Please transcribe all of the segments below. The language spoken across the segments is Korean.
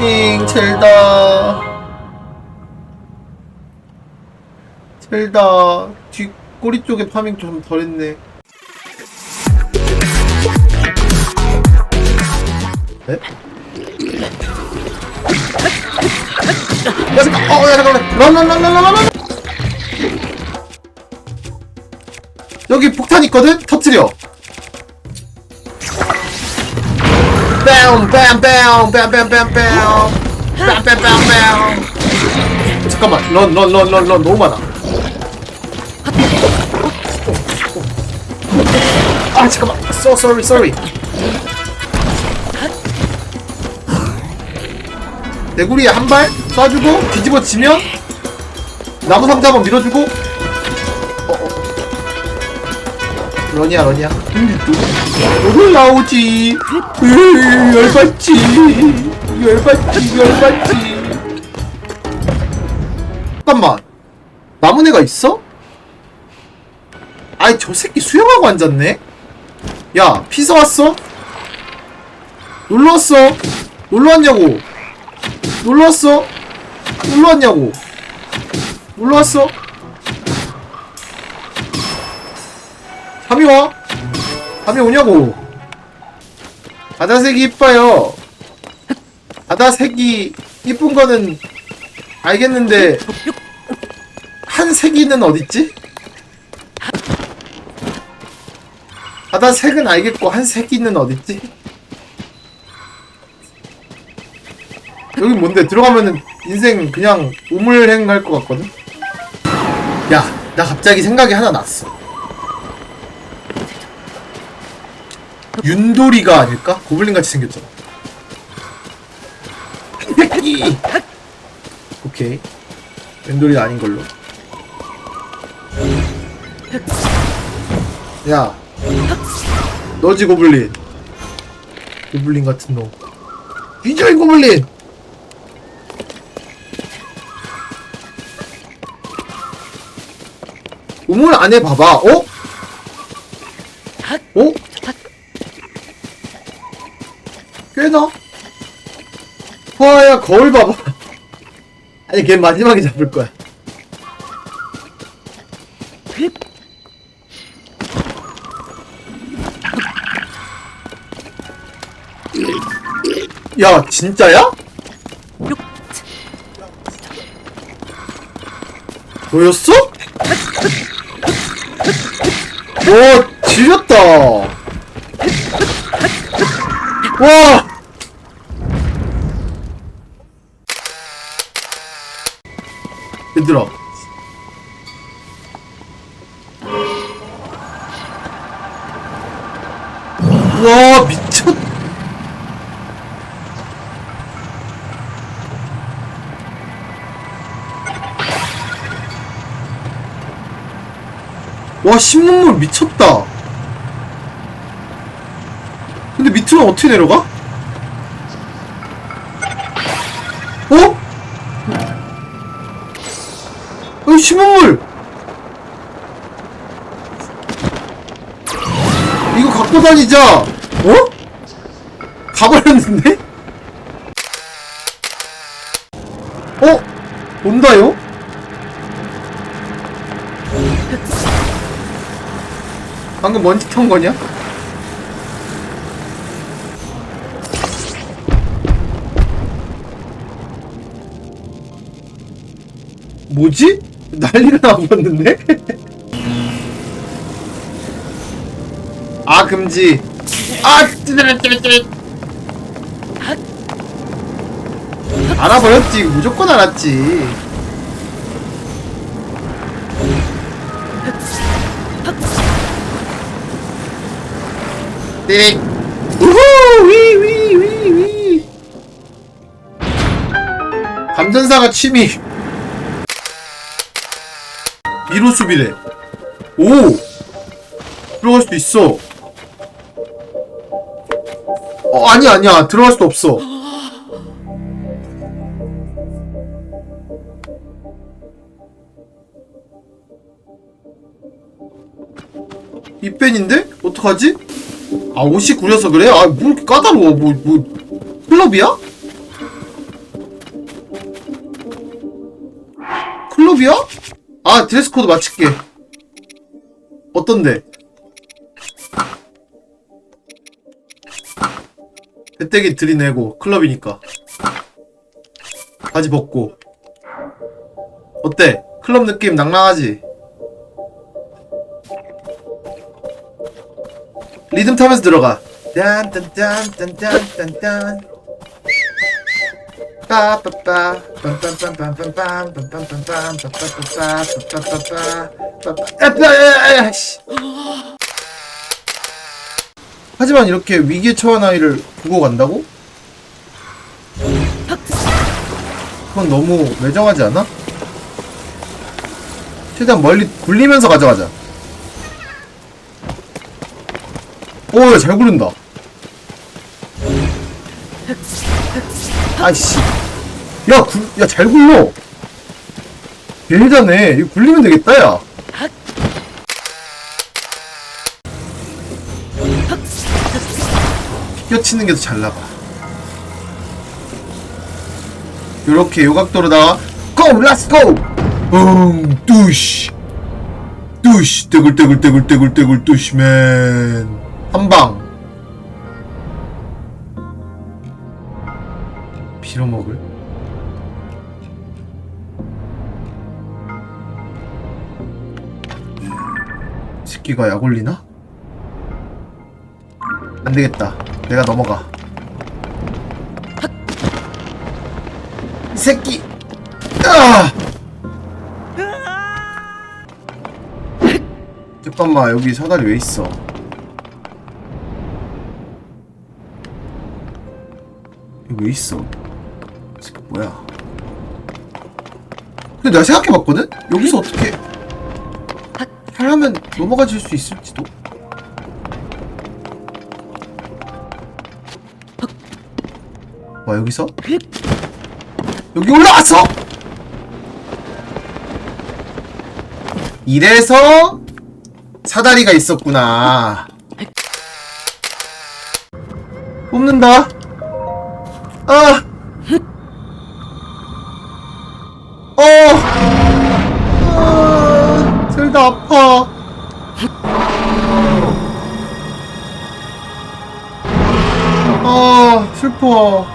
잉 젤다 젤다 뒤 꼬리 쪽에 파밍 좀 덜했네. 네? 야 잠깐 어야 잠깐만. 런런런런런런. 여기 폭탄 있거든? 터트려 뺨, 뺨, 뺨, 뺨, 뺨, 뺨, 뺨. 뺨, 뺨, 뺨, 뺨. 잠깐만, 런, 런, 런, 런, 런, 너무 많아. 아, 잠깐만. So sorry, sorry. 내구리에 한발 쏴주고 뒤집어지면 나무 상자 한번 밀어주고 런이야 런이야 너도 나오지 으, 열받지 열받지 열받지 잠깐만 남은 애가 있어? 아이 저 새끼 수영하고 앉았네 야 피서 왔어? 놀러 왔어? 놀러 왔냐고 놀러 왔어? 놀러 왔냐고 놀러 왔어? 잠이 와? 잠이 오냐고 바다색이 이뻐요 바다색이 이쁜 거는 알겠는데 한 색이는 어딨지? 바다색은 알겠고 한 색이는 어딨지? 여기 뭔데 들어가면은 인생 그냥 우물행 할 것 같거든? 야, 나 갑자기 생각이 하나 났어. 윤돌이가 아닐까? 고블린 같이 생겼잖아. 오케이. 윤돌이가 아닌 걸로. 야, 너지 고블린. 고블린 같은 놈. 이절 고블린! 우물 안에 봐봐. 어? 어? 꽤나? 와야 거울 봐봐. 아니 걔 마지막에 잡을 거야. 야 진짜야? 너였어? 와 지렸다 와 얘들아 와 미쳤 와 신문물 미쳤다 근데 밑으로 어떻게 내려가? 어? 신문물 이거 갖고 다니자 어? 가버렸는데? 어? 온다요? 방금 먼지 턴 거냐? 뭐지? 난리가 나버렸는데? 아 금지. 아 찌릿찌릿찌릿. 알아버렸지. 무조건 알았지. 띠릭 우후! 위위위위. 감전사가 취미 2루 수비래. 오! 들어갈 수도 있어. 어, 아니야, 아니야. 들어갈 수도 없어. 이펜인데? 어떡하지? 아, 옷이 구려서 그래? 아, 뭐 이렇게 까다로워. 뭐, 뭐, 클럽이야? 클럽이야? 아 드레스 코드 맞출게 어떤데? 배때기 들이내고 클럽이니까 바지 벗고 어때? 클럽 느낌 낭낭하지? 리듬 타면서 들어가 딴딴딴딴딴딴 하지만 이렇게 위기에 처한 아이를 보고 간다고? 그건 너무 매정하지 않아? 최대한 멀리 굴리면서 가져가자 오잘 굴른다 아이씨. 야, 굴, 야, 잘 굴러. 얘잖네. 이거 굴리면 되겠다, 야. 뼈치는 게 더 잘 나가. 요렇게 요 각도로다가 고! 렛츠 고! 응, 뚜시. 뚜시, 떼굴떼굴떼굴떼굴떼굴 뚜시맨. 한 방. 빌어먹을? 새끼가 약 올리나? 안 되겠다. 내가 넘어가. 이 새끼! 아! 잠깐만, 여기 사다리 왜 있어? 여기 왜 있어? 뭐야? 근데 내가 생각해봤거든? 여기서 어떻게 하려면 넘어가질 수 있을지도? 와 여기서? 여기 올라왔어! 이래서 사다리가 있었구나 뽑는다 아! 어! 아, 젤다 아파 아 슬퍼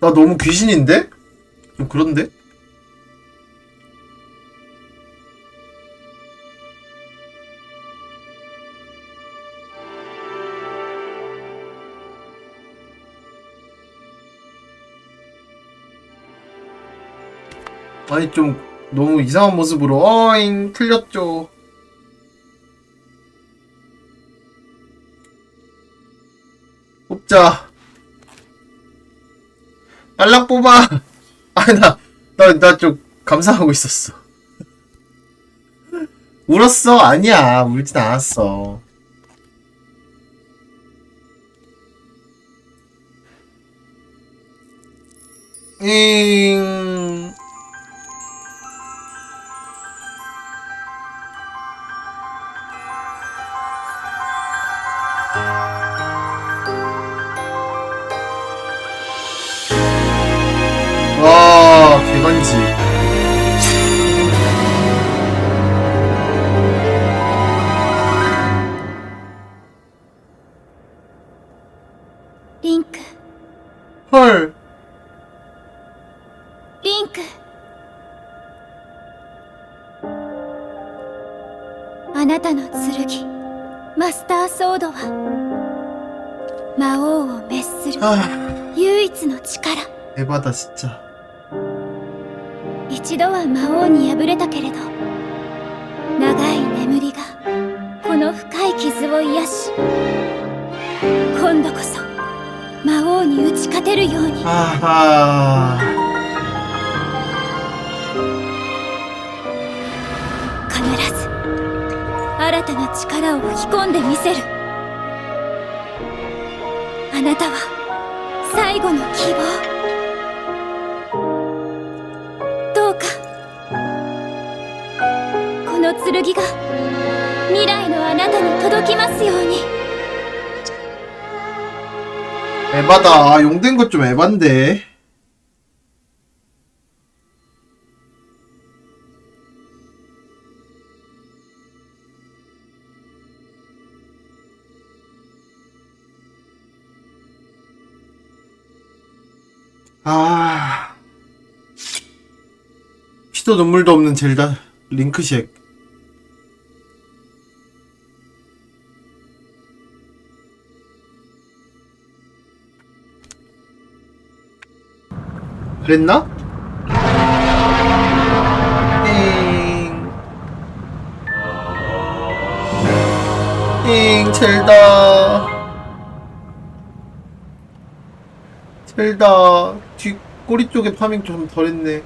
나 너무 귀신인데? 좀 그런데? 아니 좀 너무 이상한 모습으로 어잉 틀렸죠 뽑자 빨랑 뽑아. 아니 나나 나좀 감상하고 있었어. 울었어? 아니야. 울진 않았어. 잉 没关机。リンク。は。あなたの剣、マスターソードは、魔王を滅する唯一の力。っちゃ。一度は魔王に敗れたけれど長い眠りがこの深い傷を癒し今度こそ魔王に打ち勝てるように。必ず新たな力を吹き込んでみせる。あなたは最後の希望の剣が未来のあなたに届きますように 에바다. 아, 용된 것 좀 에반데. 아. 피도 눈물도 없는 젤다 링크쉑. 그랬나? 잉. 잉, 젤다. 젤다. 뒷 꼬리 쪽에 파밍 좀 덜했네.